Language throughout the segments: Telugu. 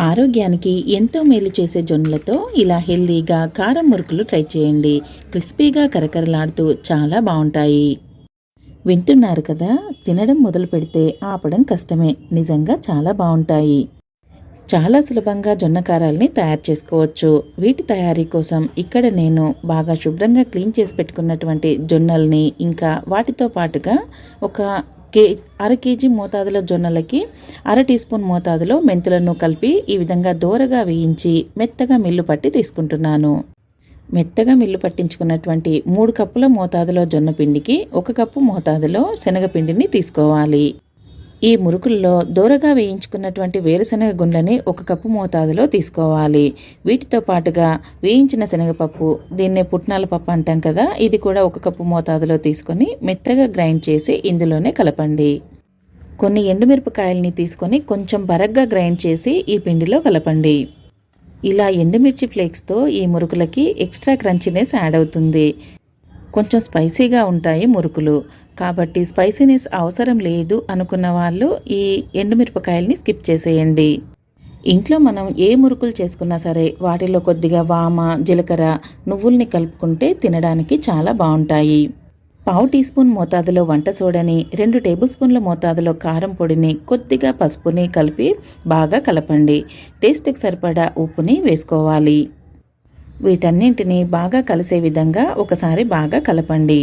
ఆరోగ్యానికి ఎంతో మేలు చేసే జొన్నలతో ఇలా హెల్దీగా కారం మురుకులు ట్రై చేయండి. క్రిస్పీగా కరకరలాడుతూ చాలా బాగుంటాయి. వింటున్నారు కదా? తినడం మొదలు పెడితే ఆపడం కష్టమే. నిజంగా చాలా బాగుంటాయి. చాలా సులభంగా జొన్న కారాలని తయారు చేసుకోవచ్చు. వీటి తయారీ కోసం ఇక్కడ నేను బాగా శుభ్రంగా క్లీన్ చేసి పెట్టుకున్నటువంటి జొన్నల్ని ఇంకా వాటితో పాటుగా ఒక కే అర కేజీ మోతాదులో జొన్నలకి అర టీ స్పూన్ మోతాదులో మెంతులను కలిపి ఈ విధంగా దోరగా వేయించి మెత్తగా మిల్లు పట్టి తీసుకుంటున్నాను. మెత్తగా మిల్లు పట్టించుకున్నటువంటి మూడు కప్పుల మోతాదులో జొన్న పిండికి ఒక కప్పు మోతాదులో శనగపిండిని తీసుకోవాలి. ఈ మురుకుల్లో దూరగా వేయించుకున్నటువంటి వేరుశనగ గుండ్లని ఒక కప్పు మోతాదులో తీసుకోవాలి. వీటితో పాటుగా వేయించిన శనగపప్పు దీన్నే పుట్నాల పప్పు అంటాం కదా ఇది కూడా ఒక కప్పు మోతాదులో తీసుకొని మెత్తగా గ్రైండ్ చేసి ఇందులోనే కలపండి. కొన్ని ఎండుమిరపకాయల్ని తీసుకొని కొంచెం బరగ్గా గ్రైండ్ చేసి ఈ పిండిలో కలపండి. ఇలా ఎండుమిర్చి ఫ్లేక్స్తో ఈ మురుకులకి ఎక్స్ట్రా క్రంచినెస్ యాడ్ అవుతుంది. కొంచెం స్పైసీగా ఉంటాయి మురుకులు. కాబట్టి స్పైసీనెస్ అవసరం లేదు అనుకున్న వాళ్ళు ఈ ఎండుమిరపకాయల్ని స్కిప్ చేసేయండి. ఇంట్లో మనం ఏ మురుకులు చేసుకున్నా సరే వాటిలో కొద్దిగా వామ జీలకర్ర నువ్వుల్ని కలుపుకుంటే తినడానికి చాలా బాగుంటాయి. పావు టీ స్పూన్ మోతాదులో వంట సోడని రెండు టేబుల్ స్పూన్ల మోతాదులో కారం పొడిని కొద్దిగా పసుపుని కలిపి బాగా కలపండి. టేస్ట్కి సరిపడా ఉప్పుని వేసుకోవాలి. వీటన్నింటినీ బాగా కలిసే విధంగా ఒకసారి బాగా కలపండి.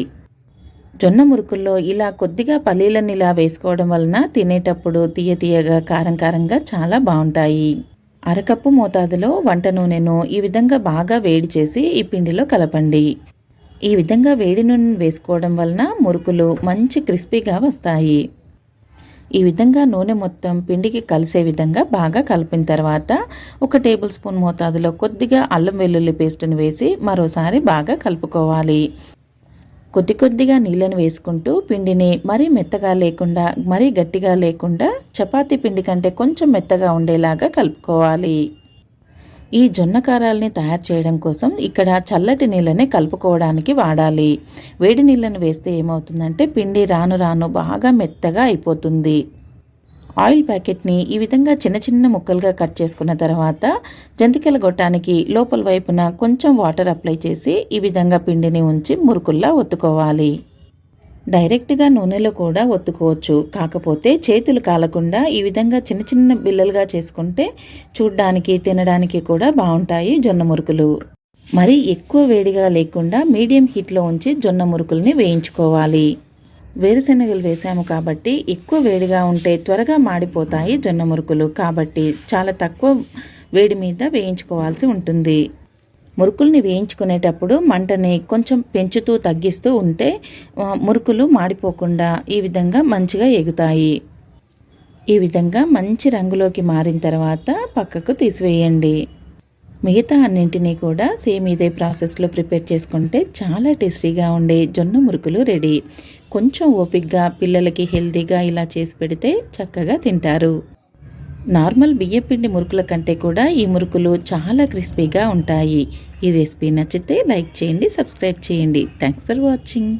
జొన్న మురుకుల్లో ఇలా కొద్దిగా పల్లీలను ఇలా వేసుకోవడం వలన తినేటప్పుడు తీయ తీయగా కారం కారంగా చాలా బాగుంటాయి. అరకప్పు మోతాదులో వంట నూనెను ఈ విధంగా బాగా వేడి చేసి ఈ పిండిలో కలపండి. ఈ విధంగా వేడి నూనె వేసుకోవడం వలన మురుకులు మంచి క్రిస్పీగా వస్తాయి. ఈ విధంగా నూనె మొత్తం పిండికి కలిసే విధంగా బాగా కలిపిన తర్వాత ఒక టేబుల్ స్పూన్ మోతాదులో కొద్దిగా అల్లం వెల్లుల్లి పేస్ట్ని వేసి మరోసారి బాగా కలుపుకోవాలి. కొద్ది కొద్దిగా నీళ్ళని వేసుకుంటూ పిండిని మరీ మెత్తగా లేకుండా మరీ గట్టిగా లేకుండా చపాతీ పిండి కంటే కొంచెం మెత్తగా ఉండేలాగా కలుపుకోవాలి. ఈ జొన్న కారాలని తయారు చేయడం కోసం ఇక్కడ చల్లటి నీళ్ళని కలుపుకోవడానికి వాడాలి. వేడి నీళ్ళని వేస్తే ఏమవుతుందంటే పిండి రాను రాను బాగా మెత్తగా అయిపోతుంది. ఆయిల్ ప్యాకెట్ని ఈ విధంగా చిన్న చిన్న ముక్కలుగా కట్ చేసుకున్న తర్వాత జంతికల గొట్టానికి లోపల వైపున కొంచెం వాటర్ అప్లై చేసి ఈ విధంగా పిండిని ఉంచి మురుకుల్లా ఒత్తుకోవాలి. డైరెక్ట్గా నూనెలో కూడా ఒత్తుకోవచ్చు. కాకపోతే చేతులు కాలకుండా ఈ విధంగా చిన్న చిన్న బిల్లలుగా చేసుకుంటే చూడ్డానికి తినడానికి కూడా బాగుంటాయి జొన్న మురుకులు. మరి ఎక్కువ వేడిగా లేకుండా మీడియం హీట్లో ఉంచి జొన్న మురుకుల్ని వేయించుకోవాలి. వేరుశెనగలు వేసాము కాబట్టి ఎక్కువ వేడిగా ఉంటే త్వరగా మాడిపోతాయి జొన్న మురుకులు. కాబట్టి చాలా తక్కువ వేడి మీద వేయించుకోవాల్సి ఉంటుంది. మురుకుల్ని వేయించుకునేటప్పుడు మంటని కొంచెం పెంచుతూ తగ్గిస్తూ ఉంటే మురుకులు మాడిపోకుండా ఈ విధంగా మంచిగా ఎగుతాయి. ఈ విధంగా మంచి రంగులోకి మారిన తర్వాత పక్కకు తీసివేయండి. మిగతా అన్నింటినీ కూడా సేమ్ ఇదే ప్రాసెస్లో ప్రిపేర్ చేసుకుంటే చాలా టేస్టీగా ఉండే జొన్న మురుకులు రెడీ. కొంచెం ఓపిక్గా పిల్లలకి హెల్తీగా ఇలా చేసి పెడితే చక్కగా తింటారు. నార్మల్ బియ్యపిండి మురుకుల కంటే కూడా ఈ మురుకులు చాలా క్రిస్పీగా ఉంటాయి. ఈ రెసిపీ నచ్చితే లైక్ చేయండి సబ్స్క్రైబ్ చేయండి. Thanks for watching